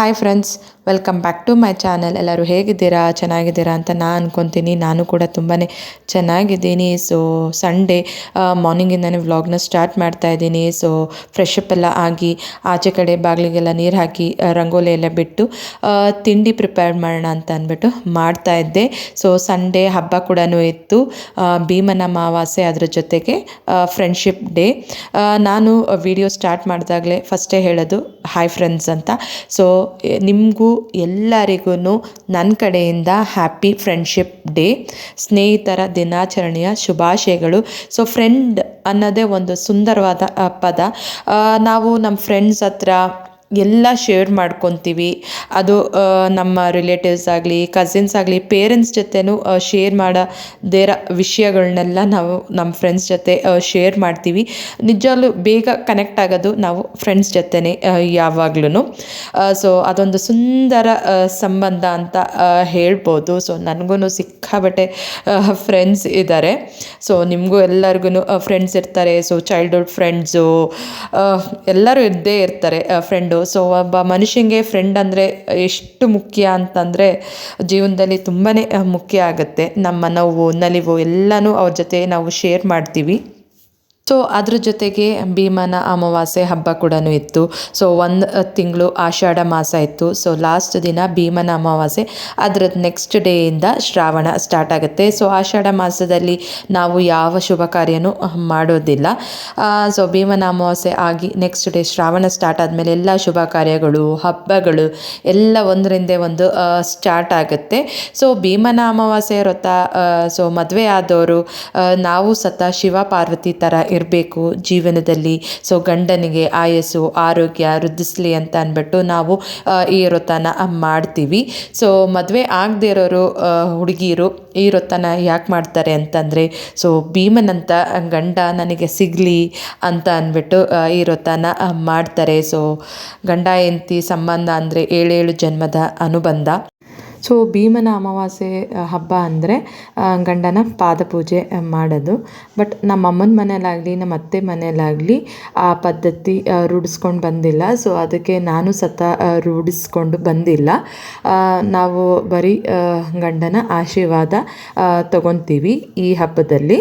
Hi friends welcome back to my channel ಎಲ್ಲರೂ ಹೇಗಿದ್ದೀರಾ? ಚೆನ್ನಾಗಿದ್ದೀರಾ ಅಂತ ನಾನು ಅಂದ್ಕೊತೀನಿ ನಾನು ಕೂಡ ತುಂಬಾ ಚೆನ್ನಾಗಿದ್ದೀನಿ. ಸೊ ಸಂಡೇ ಮಾರ್ನಿಂಗಿಂದನೇ ವ್ಲಾಗ್ನ ಸ್ಟಾರ್ಟ್ ಮಾಡ್ತಾ ಇದ್ದೀನಿ. ಸೊ ಫ್ರೆಶ್ ಅಪ್ ಎಲ್ಲ ಆಗಿ, ಆಚೆ ಕಡೆ ಬಾಗಿಲಿಗೆಲ್ಲ ನೀರು ಹಾಕಿ ರಂಗೋಲಿ ಎಲ್ಲ ಬಿಟ್ಟು ತಿಂಡಿ ಪ್ರಿಪೇರ್ ಮಾಡೋಣ ಅಂತ ಅಂದ್ಬಿಟ್ಟು ಮಾಡ್ತಾ ಇದ್ದೆ. ಸೊ ಸಂಡೇ ಹಬ್ಬ ಕೂಡ ಇತ್ತು. ಭೀಮನ ಅಮಾವಾಸ್ಯೆ ಅದರ ಜೊತೆಗೆ ಫ್ರೆಂಡ್ಶಿಪ್ ಡೇ ನಾನು ವಿಡಿಯೋ ಸ್ಟಾರ್ಟ್ ಮಾಡಿದಾಗಲೇ ಫಸ್ಟೇ ಹೇಳೋದು ಹಾಯ್ ಫ್ರೆಂಡ್ಸ್ ಅಂತ. ಸೊ ನಿಮಗೂ ಎಲ್ಲರಿಗೂ ನನ್ನ ಕಡೆಯಿಂದ ಹ್ಯಾಪಿ ಫ್ರೆಂಡ್ಶಿಪ್ ಡೇ ಸ್ನೇಹಿತರ ದಿನಾಚರಣೆಯ ಶುಭಾಶಯಗಳು. ಸೊ ಫ್ರೆಂಡ್ ಅನ್ನೋದೇ ಒಂದು ಸುಂದರವಾದ ಪದ. ನಾವು ನಮ್ಮ ಫ್ರೆಂಡ್ಸ್ ಹತ್ರ ಎಲ್ಲ ಶೇರ್ ಮಾಡ್ಕೊತೀವಿ. ಅದು ನಮ್ಮ ರಿಲೇಟಿವ್ಸ್ ಆಗಲಿ ಕಸಿನ್ಸ್ ಆಗಲಿ ಪೇರೆಂಟ್ಸ್ ಜೊತೆನೂ ಶೇರ್ ಮಾಡೋದೇರ ವಿಷಯಗಳನ್ನೆಲ್ಲ ನಾವು ನಮ್ಮ ಫ್ರೆಂಡ್ಸ್ ಜೊತೆ ಶೇರ್ ಮಾಡ್ತೀವಿ. ನಿಜವಾಗ್ಲೂ ಬೇಗ ಕನೆಕ್ಟ್ ಆಗೋದು ನಾವು ಫ್ರೆಂಡ್ಸ್ ಜೊತೆನೇ ಯಾವಾಗ್ಲೂ ಸೊ ಅದೊಂದು ಸುಂದರ ಸಂಬಂಧ ಅಂತ ಹೇಳ್ಬೋದು. ಸೊ ನನಗೂ ಸಿಕ್ಕಾಬಟ್ಟೆ ಫ್ರೆಂಡ್ಸ್ ಇದ್ದಾರೆ ಸೊ ನಿಮಗೂ ಎಲ್ಲರಿಗೂ ಫ್ರೆಂಡ್ಸ್ ಇರ್ತಾರೆ. ಸೊ ಚೈಲ್ಡ್ಹುಡ್ ಫ್ರೆಂಡ್ಸು ಎಲ್ಲರೂ ಇದ್ದೇ ಇರ್ತಾರೆ ಫ್ರೆಂಡು ಸೊ ಒಬ್ಬ ಮನುಷ್ಯಂಗೆ ಫ್ರೆಂಡ್ ಅಂದರೆ ಎಷ್ಟು ಮುಖ್ಯ ಅಂತಂದರೆ ಜೀವನದಲ್ಲಿ ತುಂಬಾ ಮುಖ್ಯ ಆಗುತ್ತೆ. ನಮ್ಮ ನೋವು, ನಲಿವು ಎಲ್ಲನೂ ಅವ್ರ ಜೊತೆ ನಾವು ಶೇರ್ ಮಾಡ್ತೀವಿ. ಸೊ ಅದ್ರ ಜೊತೆಗೆ ಭೀಮನ ಅಮಾವಾಸ್ಯೆ ಹಬ್ಬ ಕೂಡ ಇತ್ತು. ಸೊ ಒಂದು ತಿಂಗಳು ಆಷಾಢ ಮಾಸ ಇತ್ತು. ಸೊ ಲಾಸ್ಟ್ ದಿನ ಭೀಮನ ಅಮಾವಾಸ್ಯೆ. ಅದರ ನೆಕ್ಸ್ಟ್ ಡೇಯಿಂದ ಶ್ರಾವಣ ಸ್ಟಾರ್ಟ್ ಆಗುತ್ತೆ. ಸೊ ಆಷಾಢ ಮಾಸದಲ್ಲಿ ನಾವು ಯಾವ ಶುಭ ಕಾರ್ಯನೂ ಮಾಡೋದಿಲ್ಲ. ಸೊ ಭೀಮನ ಅಮಾವಾಸ್ಯೆ ಆಗಿ ನೆಕ್ಸ್ಟ್ ಡೇ ಶ್ರಾವಣ ಸ್ಟಾರ್ಟ್ ಆದಮೇಲೆ ಎಲ್ಲ ಶುಭ ಕಾರ್ಯಗಳು, ಹಬ್ಬಗಳು ಎಲ್ಲ ಒಂದರಿಂದ ಒಂದು ಸ್ಟಾರ್ಟ್ ಆಗುತ್ತೆ. ಸೊ ಭೀಮನ ಅಮಾವಾಸ್ಯೆ ವ್ರತ ಸೊ ಮದುವೆ ಆದವರು ನಾವು ಸತ ಶಿವ ಪಾರ್ವತಿ ಥರ ಇರಬೇಕು ಜೀವನದಲ್ಲಿ. ಸೊ ಗಂಡನಿಗೆ ಆಯಸ್ಸು, ಆರೋಗ್ಯ, ವೃದ್ಧಿಸ್ಲಿ ಅಂತ ಅಂದ್ಬಿಟ್ಟು ನಾವು ಈ ವೃತ್ತನ ಮಾಡ್ತೀವಿ. ಸೊ ಮದುವೆ ಆಗದೇ ಇರೋರು ಹುಡುಗಿಯರು ಈ ವೃತ್ತನ ಯಾಕೆ ಮಾಡ್ತಾರೆ ಅಂತಂದರೆ ಸೊ ಭೀಮನಂತ ಗಂಡ ನನಗೆ ಸಿಗಲಿ ಅಂತ ಅಂದ್ಬಿಟ್ಟು ಈ ವ್ರತನ ಮಾಡ್ತಾರೆ. ಸೊ ಗಂಡ, ಹೆಂಡತಿ ಸಂಬಂಧ ಅಂದರೆ ಏಳೇಳು ಜನ್ಮದ ಅನುಬಂಧ. ಸೊ ಭೀಮನ ಅಮಾವಾಸ್ಯೆ ಹಬ್ಬ ಅಂದರೆ ಗಂಡನ ಪಾದಪೂಜೆ ಮಾಡೋದು. ಬಟ್ ನಮ್ಮ ಅಮ್ಮನ ಮನೇಲಾಗಲಿ ನಮ್ಮ ಅತ್ತೆ ಮನೇಲಾಗಲಿ ಆ ಪದ್ಧತಿ ರೂಢಿಸ್ಕೊಂಡು ಬಂದಿಲ್ಲ. ಸೊ ಅದಕ್ಕೆ ನಾನು ಸತ ರೂಢಿಸ್ಕೊಂಡು ಬಂದಿಲ್ಲ. ನಾವು ಬರೀ ಗಂಡನ ಆಶೀರ್ವಾದ ತಗೊತೀವಿ ಈ ಹಬ್ಬದಲ್ಲಿ.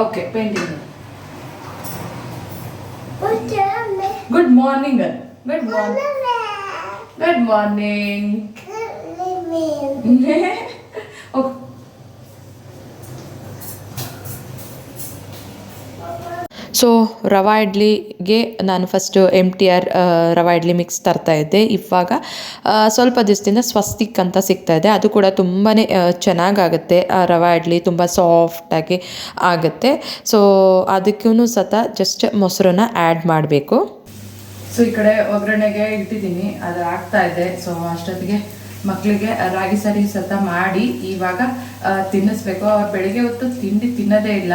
okay painting good morning good morning good morning So rava ಇಡ್ಲಿಗೆ ನಾನು first M T R rava idli mix ತರ್ತಾ ಇದ್ದೆ. ಇವಾಗ ಸ್ವಲ್ಪ ದಿವಸದಿಂದ ಸ್ವಸ್ತಿಕ್ ಅಂತ ಸಿಗ್ತಾ ಇದೆ. ಅದು ಕೂಡ ತುಂಬಾ ಚೆನ್ನಾಗಾಗುತ್ತೆ. ಆ ರವಾ ಇಡ್ಲಿ ತುಂಬ ಸಾಫ್ಟಾಗಿ ಆಗುತ್ತೆ. ಸೊ ಅದಕ್ಕೂ ಸತ ಜಸ್ಟ್ ಮೊಸರನ್ನ ಆ್ಯಡ್ ಮಾಡಬೇಕು. ಸೊ ಈ ಕಡೆ ಒಗ್ಗರಣೆಗೆ ಇಟ್ಟಿದ್ದೀನಿ. ಅದು ಆಗ್ತಾ ಇದೆ. ಸೊ ಅಷ್ಟೊತ್ತಿಗೆ ಮಕ್ಕಳಿಗೆ ರಾಗಿ ಸರಿ ಸತ ಮಾಡಿ ಇವಾಗ ತಿನ್ನಿಸ್ಬೇಕು. ಅವ್ರು ಬೆಳಿಗ್ಗೆ ಹೊತ್ತು ತಿಂಡಿ ತಿನ್ನೋದೇ ಇಲ್ಲ.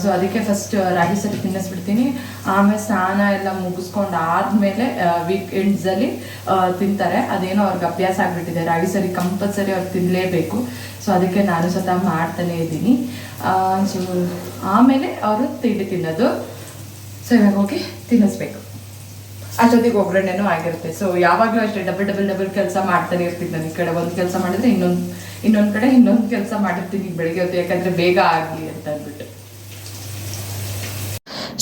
ಸೊ ಅದಕ್ಕೆ ಫಸ್ಟ್ ರಾಗಿ ಸರಿ ತಿನ್ನಿಸ್ಬಿಡ್ತೀನಿ. ಆಮೇಲೆ ಸ್ನಾನ ಎಲ್ಲ ಮುಗಿಸ್ಕೊಂಡು ಆದಮೇಲೆ ವೀಕ್ ಎಂಡ್ಸಲ್ಲಿ ತಿಂತಾರೆ. ಅದೇನೋ ಅವ್ರಿಗೆ ಅಭ್ಯಾಸ ಆಗಿಬಿಟ್ಟಿದೆ. ರಾಗಿ ಸರಿ ಕಂಪಲ್ಸರಿ ಅವ್ರು ತಿನ್ನಲೇಬೇಕು ಸೊ ಅದಕ್ಕೆ ನಾನು ಸತ ಮಾಡ್ತಾನೆ ಇದ್ದೀನಿ. ಸೊ ಆಮೇಲೆ ಅವರು ತಿಂಡಿ ತಿನ್ನೋದು. ಸೊ ಇವಾಗ ಹೋಗಿ ತಿನ್ನಿಸ್ಬೇಕು. ಅಷ್ಟೊತ್ತಿಗೆ ಒಗ್ಗರಣೆನೂ ಆಗಿರುತ್ತೆ. ಸೊ ಯಾವಾಗಲೂ ಅಷ್ಟೇ ಡಬಲ್ ಡಬಲ್ ಡಬಲ್ ಕೆಲಸ ಮಾಡ್ತಾನೆ ಇರ್ತೀನಿ ನಾನು. ಈ ಕಡೆ ಒಂದು ಕೆಲಸ ಮಾಡಿದ್ರೆ ಇನ್ನೊಂದು ಇನ್ನೊಂದು ಕಡೆ ಇನ್ನೊಂದು ಕೆಲಸ ಮಾಡಿರ್ತೀನಿ ಬೆಳಿಗ್ಗೆ ಹೊತ್ತು. ಯಾಕಂದರೆ ಬೇಗ ಆಗಲಿ ಅಂತ ಅಂದ್ಬಿಟ್ಟು.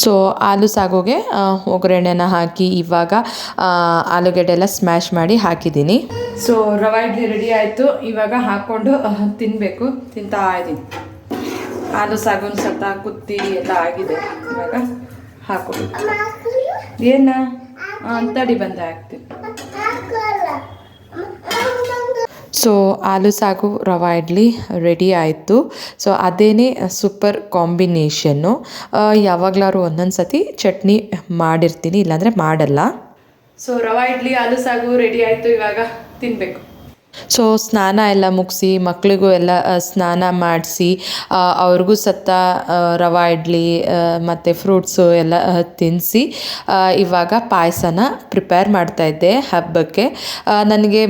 ಸೊ ಆಲೂ ಸಾಗೋಗೆ ಒಗ್ಗರಣೆನ ಹಾಕಿ ಇವಾಗ ಆಲೂಗಡ್ಡೆ ಎಲ್ಲ ಸ್ಮ್ಯಾಶ್ ಮಾಡಿ ಹಾಕಿದ್ದೀನಿ. ಸೊ ರವಾ ಇಡ್ಲಿ ರೆಡಿ ಆಯಿತು. ಇವಾಗ ಹಾಕ್ಕೊಂಡು ತಿನ್ನಬೇಕು ತಿಂತಾ ಇದ್ದೀನಿ ಆಲೂ ಸಾಗುನ ಸತ ಕುತ್ತಿ ಎಲ್ಲ ಆಗಿದೆ. ಇವಾಗ ಹಾಕೊಂಡು ಏನ? ಅಂತಡಿ ಬಂದ ಹಾಕ್ತೀನಿ ಸೊ ಆಲೂ ಸಾಗು ರವಾ ಇಡ್ಲಿ ರೆಡಿ ಆಯಿತು. ಸೊ ಅದೇನೇ ಸೂಪರ್ ಕಾಂಬಿನೇಷನ್ನು ಯಾವಾಗಲಾದ್ರು ಒಂದೊಂದು ಸತಿ ಚಟ್ನಿ ಮಾಡಿರ್ತೀನಿ, ಇಲ್ಲಾಂದರೆ ಮಾಡಲ್ಲ. ಸೊ ರವಾ ಇಡ್ಲಿ, ಆಲೂ ಸಾಗು ರೆಡಿ ಆಯಿತು, ಇವಾಗ ತಿನ್ನಬೇಕು ಸೊ ಸ್ನಾನ ಎಲ್ಲ ಮುಗಿಸಿ ಮಕ್ಕಳಿಗೂ ಎಲ್ಲ ಸ್ನಾನ ಮಾಡಿಸಿ ಅವ್ರಿಗೂ ಸತ್ತ ರವೆ ಇಡ್ಲಿ ಮತ್ತು ಫ್ರೂಟ್ಸು ಎಲ್ಲ ತಿನ್ನಿಸಿ ಇವಾಗ ಪಾಯಸನ ಪ್ರಿಪೇರ್ ಮಾಡ್ತಾಯಿದ್ದೆ ಹಬ್ಬಕ್ಕೆ. ನನಗೆ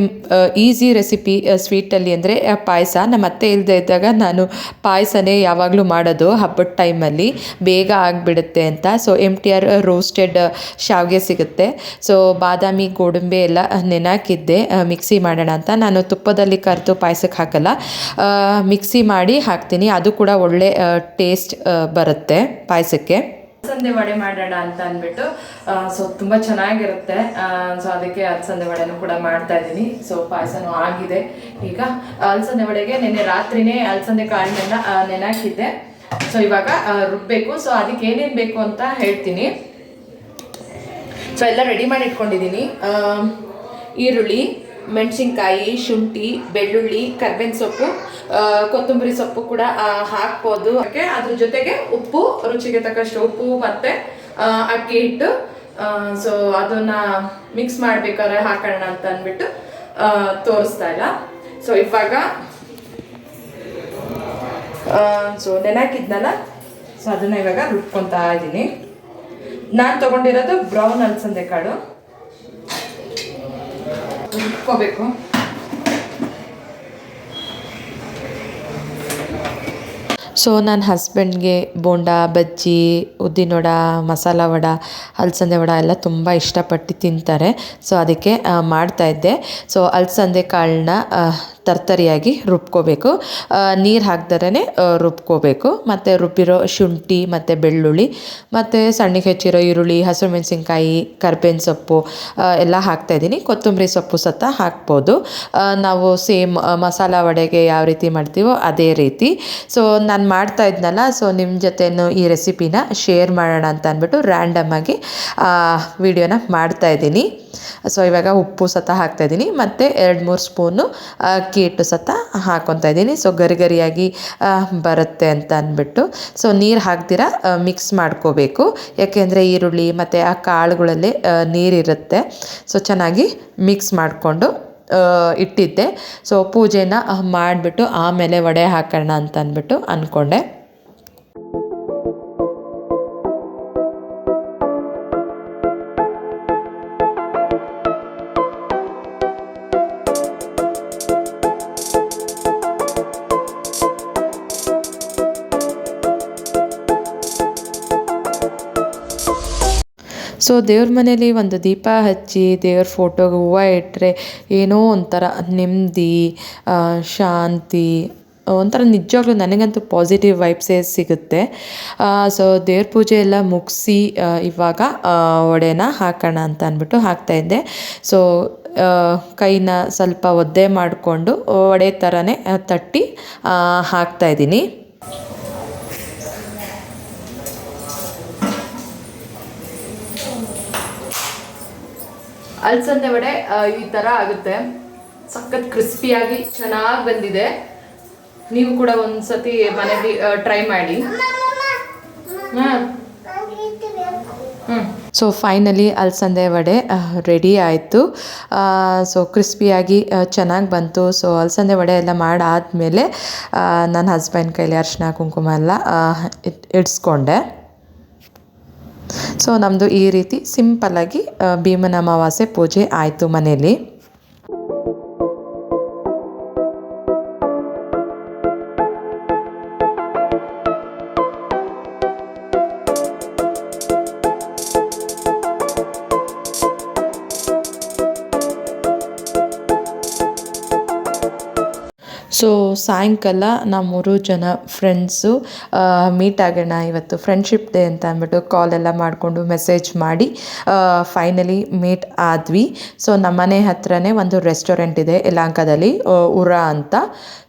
ಈಸಿ ರೆಸಿಪಿ ಸ್ವೀಟಲ್ಲಿ ಅಂದರೆ ಪಾಯಸ. ನಮ್ಮ ಅತ್ತೆ ಇಲ್ಲದೆ ಇದ್ದಾಗ ನಾನು ಪಾಯಸನೇ ಯಾವಾಗಲೂ ಮಾಡೋದು ಹಬ್ಬದ ಟೈಮಲ್ಲಿ ಬೇಗ ಆಗಿಬಿಡುತ್ತೆ ಅಂತ. So M T R roasted ಶಾವಿಗೆ ಸಿಗುತ್ತೆ. ಸೊ ಬಾದಾಮಿ, ಗೋಡಂಬಿ ಎಲ್ಲ ನೆನಾಕಿದ್ದೆ ಮಿಕ್ಸಿ ಮಾಡೋಣ ಅಂತ. ನಾನು ತುಪ್ಪದಲ್ಲಿ ಕರೆದು ಪಾಯಸಕ್ಕೆ ಹಾಕಲ್ಲ. ಮಿಕ್ಸಿ ಮಾಡಿ ಹಾಕ್ತೀನಿ. ಅದು ಕೂಡ ಒಳ್ಳೆ ಟೇಸ್ಟ್ ಬರುತ್ತೆ ಪಾಯಸಕ್ಕೆ. ಅಲಸಂದೆ ವಡೆ ಮಾಡೋಣ ಅಂತ ಅಂದ್ಬಿಟ್ಟು ಸೊ ತುಂಬ ಚೆನ್ನಾಗಿರುತ್ತೆ. ಸೊ ಅದಕ್ಕೆ ಅಲಸಂದೆ ವಡೆನೂ ಕೂಡ ಮಾಡ್ತಾ ಇದ್ದೀನಿ. ಸೊ ಪಾಯಸನೂ ಆಗಿದೆ. ಈಗ ಅಲಸಂದೆ ವಡೆಗೆ ನಿನ್ನೆ ರಾತ್ರಿನೇ ಅಲಸಂದೆ ಕಾಳನ್ನೆಲ್ಲ ನೆನಾಕಿದ್ದೆ. ಸೊ ಇವಾಗ ರುಬ್ಬಬೇಕು ಸೊ ಅದಕ್ಕೆ ಏನೇನು ಬೇಕು ಅಂತ ಹೇಳ್ತೀನಿ. ಸೊ ಎಲ್ಲ ರೆಡಿ ಮಾಡಿ ಇಟ್ಕೊಂಡಿದ್ದೀನಿ. ಈರುಳ್ಳಿ ಮೆಣಸಿನ್ಕಾಯಿ, ಶುಂಠಿ, ಬೆಳ್ಳುಳ್ಳಿ, ಕರ್ಬೇವಿನ ಸೊಪ್ಪು ಕೊತ್ತಂಬರಿ ಸೊಪ್ಪು ಕೂಡ ಹಾಕ್ಬೋದು. ಅದಕ್ಕೆ ಅದ್ರ ಜೊತೆಗೆ ಉಪ್ಪು, ರುಚಿಗೆ ತಕ್ಕಷ್ಟು ಉಪ್ಪು, ಮತ್ತೆ ಅಕ್ಕಿ ಹಿಟ್ಟು ಸೊ ಅದನ್ನ ಮಿಕ್ಸ್ ಮಾಡ್ಬೇಕಾದ್ರೆ ಹಾಕೋಣ ಅಂತ ಅಂದ್ಬಿಟ್ಟು ತೋರಿಸ್ತಾ ಇಲ್ಲ. ಸೊ ಇವಾಗ ಸೊ ನೆನಾಕಿದ್ನಲ್ಲ ಸೊ ಅದನ್ನ ಇವಾಗ ರುಬ್ಕೊತಾ ಇದ್ದೀನಿ ನಾನು ತಗೊಂಡಿರೋದು ಬ್ರೌನ್ ಅಲ್ಸಂದೆ ಕಾಳು. ರುಬ್ಕೋಬೇಕು ಸೊ ನನ್ನ ಹಸ್ಬೆಂಡ್ಗೆ ಬೋಂಡ, ಬಜ್ಜಿ, ಉದ್ದಿನ ವಡ, ಮಸಾಲ ವಡ, ಅಲ್ಸಂದೆ ವಡ ಎಲ್ಲ ತುಂಬ ಇಷ್ಟಪಟ್ಟು ತಿಂತಾರೆ. ಸೊ ಅದಕ್ಕೆ ಮಾಡ್ತಾಯಿದ್ದೆ ಸೊ ಅಲ್ಸಂದೆ ಕಾಳನ್ನ ತರ್ತರಿಯಾಗಿ ರುಬ್ಕೋಬೇಕು. ನೀರು ಹಾಕ್ದರೇ ರುಬ್ಕೋಬೇಕು. ಮತ್ತು ರುಬ್ಬಿರೋ ಶುಂಠಿ, ಮತ್ತು ಬೆಳ್ಳುಳ್ಳಿ, ಮತ್ತು ಸಣ್ಣಗೆ ಹೆಚ್ಚಿರೋ ಈರುಳ್ಳಿ ಹಸಿರು ಮೆಣಸಿನ್ಕಾಯಿ ಕರ್ಬೇವಿನ ಸೊಪ್ಪು ಎಲ್ಲ ಹಾಕ್ತಾಯಿದ್ದೀನಿ ಕೊತ್ತಂಬರಿ ಸೊಪ್ಪು ಸತ ಹಾಕ್ಬೋದು. ನಾವು ಸೇಮ್ ಮಸಾಲ ವಡೆಗೆ ಯಾವ ರೀತಿ ಮಾಡ್ತೀವೋ ಅದೇ ರೀತಿ. ಸೊ ನಾನು ಮಾಡ್ತಾ ಇದ್ನಲ್ಲ ಸೊ ನಿಮ್ಮ ಜೊತೆನೂ ಈ ರೆಸಿಪಿನ ಶೇರ್ ಮಾಡೋಣ ಅಂತ ಅಂದ್ಬಿಟ್ಟು ರ್ಯಾಂಡಮಾಗಿ ವಿಡಿಯೋನ ಮಾಡ್ತಾ ಇದ್ದೀನಿ. ಸೊ ಇವಾಗ ಉಪ್ಪು ಸತ ಹಾಕ್ತಾ ಇದ್ದೀನಿ. ಮತ್ತು ಎರಡು, ಮೂರು ಸ್ಪೂನು ಅಕ್ಕಿ ಹಿಟ್ಟು ಸತ ಹಾಕ್ಕೊತಾ ಇದ್ದೀನಿ. ಸೊ ಗರಿ ಗರಿಯಾಗಿ ಬರುತ್ತೆ ಅಂತ ಅಂದ್ಬಿಟ್ಟು. ಸೊ ನೀರು ಹಾಕ್ದಿರ ಮಿಕ್ಸ್ ಮಾಡ್ಕೋಬೇಕು. ಯಾಕೆಂದರೆ ಈರುಳ್ಳಿ ಮತ್ತು ಆ ಕಾಳುಗಳಲ್ಲಿ ನೀರಿರುತ್ತೆ. ಸೊ ಚೆನ್ನಾಗಿ ಮಿಕ್ಸ್ ಮಾಡಿಕೊಂಡು ಇಟ್ಟಿದ್ದೆ. ಸೊ ಪೂಜೆನ ಮಾಡಿಬಿಟ್ಟು ಆಮೇಲೆ ವಡೆ ಹಾಕೋಣ ಅಂತ ಅಂದ್ಬಿಟ್ಟು ಅಂದ್ಕೊಂಡೆ ಸೊ ದೇವ್ರ ಮನೇಲಿ ಒಂದು ದೀಪ ಹಚ್ಚಿ ದೇವ್ರ ಫೋಟೋಗೆ ಹೂವು ಇಟ್ಟರೆ ಏನೋ ಒಂಥರ ನೆಮ್ಮದಿ ಶಾಂತಿ, ಒಂಥರ ನಿಜವಾಗ್ಲೂ ನನಗಂತೂ ಪಾಸಿಟಿವ್ ವೈಬ್ಸೇ ಸಿಗುತ್ತೆ. ಸೊ ದೇವ್ರ ಪೂಜೆ ಎಲ್ಲ ಮುಗಿಸಿ ಇವಾಗ ಒಡೆನ ಹಾಕೋಣ ಅಂತ ಅಂದ್ಬಿಟ್ಟು ಹಾಕ್ತಾಯಿದ್ದೆ ಸೊ ಕೈನ ಸ್ವಲ್ಪ ಒದ್ದೆ ಮಾಡಿಕೊಂಡು ವಡೆ ಥರನೇ ತಟ್ಟಿ ಹಾಕ್ತಾ ಹಾಕ್ತಾಯಿದ್ದೀನಿ ಅಲಸಂದೆ ವಡೆ ಈ ಥರ ಆಗುತ್ತೆ. ಸಖತ್ ಕ್ರಿಸ್ಪಿಯಾಗಿ ಚೆನ್ನಾಗಿ ಬಂದಿದೆ. ನೀವು ಕೂಡ ಒಂದ್ಸತಿ ಮನೇಲಿ ಟ್ರೈ ಮಾಡಿ. ಹಾಂ ಸೊ ಫೈನಲಿ ಅಲಸಂದೆ ವಡೆ ರೆಡಿ ಆಯಿತು. ಸೊ ಕ್ರಿಸ್ಪಿಯಾಗಿ ಚೆನ್ನಾಗಿ ಬಂತು. ಸೊ ಅಲಸಂದೆ ವಡೆ ಎಲ್ಲ ಮಾಡಾದಮೇಲೆ ನನ್ನ ಹಸ್ಬೆಂಡ್ ಕೈಲಿ ಅರಿಶಿನ ಕುಂಕುಮ ಎಲ್ಲ ಇಟ್ಸ್ಕೊಂಡೆ ಸೊ ನಮ್ಮದು ಈ ರೀತಿ ಸಿಂಪಲ್ಲಾಗಿ ಭೀಮನ ಅಮಾವಾಸ್ಯೆ ಪೂಜೆ ಆಯಿತು ಮನೇಲಿ ಸಾಯಂಕಾಲ ನಾವು ಮೂರು ಜನ ಫ್ರೆಂಡ್ಸು ಮೀಟ್ ಆಗೋಣ ಇವತ್ತು ಫ್ರೆಂಡ್ಶಿಪ್ ಡೇ ಅಂತ ಅಂದ್ಬಿಟ್ಟು ಕಾಲ್ ಎಲ್ಲ ಮಾಡಿಕೊಂಡು ಮೆಸೇಜ್ ಮಾಡಿ ಫೈನಲಿ ಮೀಟ್ ಆದ್ವಿ. ಸೊ ನಮ್ಮನೆ ಹತ್ರನೇ ಒಂದು ರೆಸ್ಟೋರೆಂಟ್ ಇದೆ ಯಲಹಂಕದಲ್ಲಿ ಉರಾ ಉರ ಅಂತ.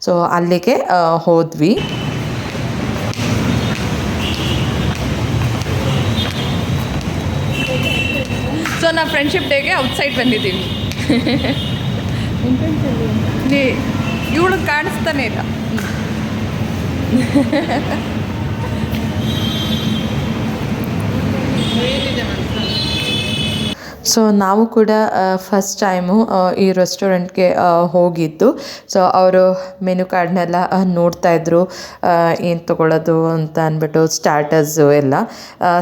ಸೊ ಅಲ್ಲಿಗೆ ಹೋದ್ವಿ. ಸೊ ನಾವು ಫ್ರೆಂಡ್ಶಿಪ್ ಡೇಗೆ ಔಟ್ಸೈಡ್ ಬಂದಿದ್ದೀವಿ. ಇವಳು ಕಾಣಿಸ್ತಾನೆ ಇಲ್ಲ. ಸೊ ನಾವು ಕೂಡ ಫಸ್ಟ್ ಟೈಮು ಈ ರೆಸ್ಟೋರೆಂಟ್ಗೆ ಹೋಗಿದ್ದು. ಸೊ ಅವರು ಮೆನು ಕಾರ್ಡ್ನೆಲ್ಲ ನೋಡ್ತಾ ಇದ್ರು. ಏನು ತೊಗೊಳ್ಳೋದು ಅಂತ ಅಂದ್ಬಿಟ್ಟು ಸ್ಟಾರ್ಟರ್ಸು ಎಲ್ಲ.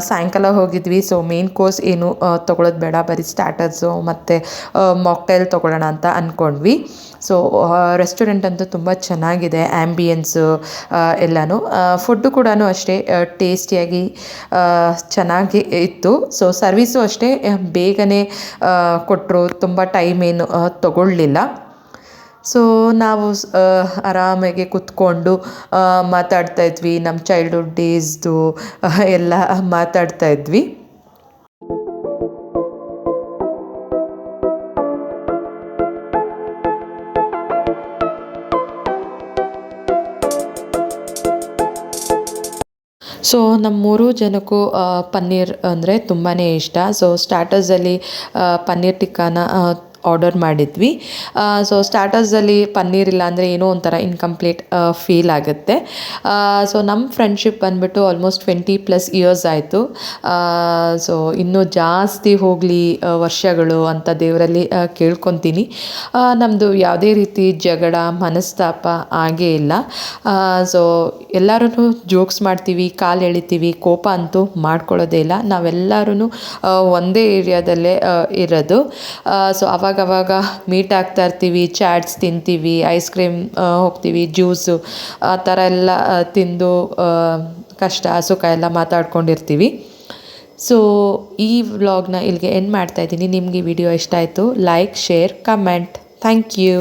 ಸಾಯಂಕಾಲ ಹೋಗಿದ್ವಿ. ಸೊ ಮೇನ್ ಕೋರ್ಸ್ ಏನು ತೊಗೊಳೋದು ಬೇಡ. ಬರೀ ಸ್ಟಾರ್ಟರ್ಸು ಮತ್ತು ಮಾಕ್ಟೈಲ್ ತೊಗೊಳ್ಳೋಣ ಅಂತ ಅಂದ್ಕೊಂಡ್ವಿ ಸೊ ರೆಸ್ಟೋರೆಂಟ್ ಅಂತೂ ತುಂಬ ಚೆನ್ನಾಗಿದೆ ಆ್ಯಂಬಿಯನ್ಸು ಎಲ್ಲನೂ. ಫುಡ್ಡು ಕೂಡ ಅಷ್ಟೇ ಟೇಸ್ಟಿಯಾಗಿ ಚೆನ್ನಾಗಿ ಇತ್ತು. ಸೊ ಸರ್ವಿಸು ಅಷ್ಟೇ ಬೇಗನೆ ಕೊಟ್ಟರು ತುಂಬ ಟೈಮ್ ಏನು ತಗೊಳ್ಳಲಿಲ್ಲ ತಗೊಳ್ಳಿಲ್ಲ ಸೊ ನಾವು ಆರಾಮಾಗಿ ಕುತ್ಕೊಂಡು ಮಾತಾಡ್ತಾ ಇದ್ವಿ. ನಮ್ಮ ಚೈಲ್ಡ್ಹುಡ್ ಡೇಸ್ದು ಎಲ್ಲ ಮಾತಾಡ್ತಾ ಇದ್ವಿ. ಸೊ ನಮ್ಮ ಮೂರು ಜನಕ್ಕೂ ಪನ್ನೀರ್ ಅಂದರೆ ತುಂಬಾ ಇಷ್ಟ. ಸೊ ಸ್ಟಾರ್ಟರ್ಸಲ್ಲಿ ಪನ್ನೀರ್ ಟಿಕ್ಕಾನ ಆರ್ಡರ್ ಮಾಡಿದ್ವಿ. ಸೊ ಸ್ಟಾರ್ಟರ್ಸಲ್ಲಿ ಪನ್ನೀರ್ ಇಲ್ಲ ಅಂದರೆ ಏನೋ ಒಂಥರ ಇನ್ಕಂಪ್ಲೀಟ್ ಫೀಲ್ ಆಗುತ್ತೆ. ಸೊ ನಮ್ಮ ಫ್ರೆಂಡ್ಶಿಪ್ ಬಂದುಬಿಟ್ಟು ಆಲ್ಮೋಸ್ಟ್ ಟ್ವೆಂಟಿ ಪ್ಲಸ್ ಇಯರ್ಸ್ ಆಯಿತು. ಸೊ ಇನ್ನೂ ಜಾಸ್ತಿ ಹೋಗಲಿ ವರ್ಷಗಳು ಅಂತ ದೇವರಲ್ಲಿ ಕೇಳ್ಕೊತೀನಿ. ನಮ್ಮದು ಯಾವುದೇ ರೀತಿ ಜಗಳ, ಮನಸ್ತಾಪ ಆಗೇ ಇಲ್ಲ. ಸೊ ಎಲ್ಲರೂ ಜೋಕ್ಸ್ ಮಾಡ್ತೀವಿ, ಕಾಲು ಎಳಿತೀವಿ, ಕೋಪ ಅಂತೂ ಮಾಡ್ಕೊಳ್ಳೋದೇ ಇಲ್ಲ. ನಾವೆಲ್ಲರೂ ಒಂದೇ ಏರಿಯಾದಲ್ಲೇ ಇರೋದು. ಸೊ ಅವಾಗವಾಗ ಮೀಟ್ ಆಗ್ತಾ ಇರ್ತೀವಿ ಚಾಟ್ಸ್ ತಿಂತೀವಿ ಐಸ್ ಕ್ರೀಮ್ ಹೋಗ್ತೀವಿ ಜ್ಯೂಸು ಆ ಥರ ಎಲ್ಲ ತಿಂದು ಕಷ್ಟ, ಸುಖ ಎಲ್ಲ ಮಾತಾಡ್ಕೊಂಡಿರ್ತೀವಿ. ಸೊ ಈ ವ್ಲಾಗ್ನ ಇಲ್ಲಿಗೆ ಎಂಡ್ ಮಾಡ್ತಾ ಇದ್ದೀನಿ. ನಿಮಗೆ ವಿಡಿಯೋ ಇಷ್ಟ ಆಯಿತು like share comment thank you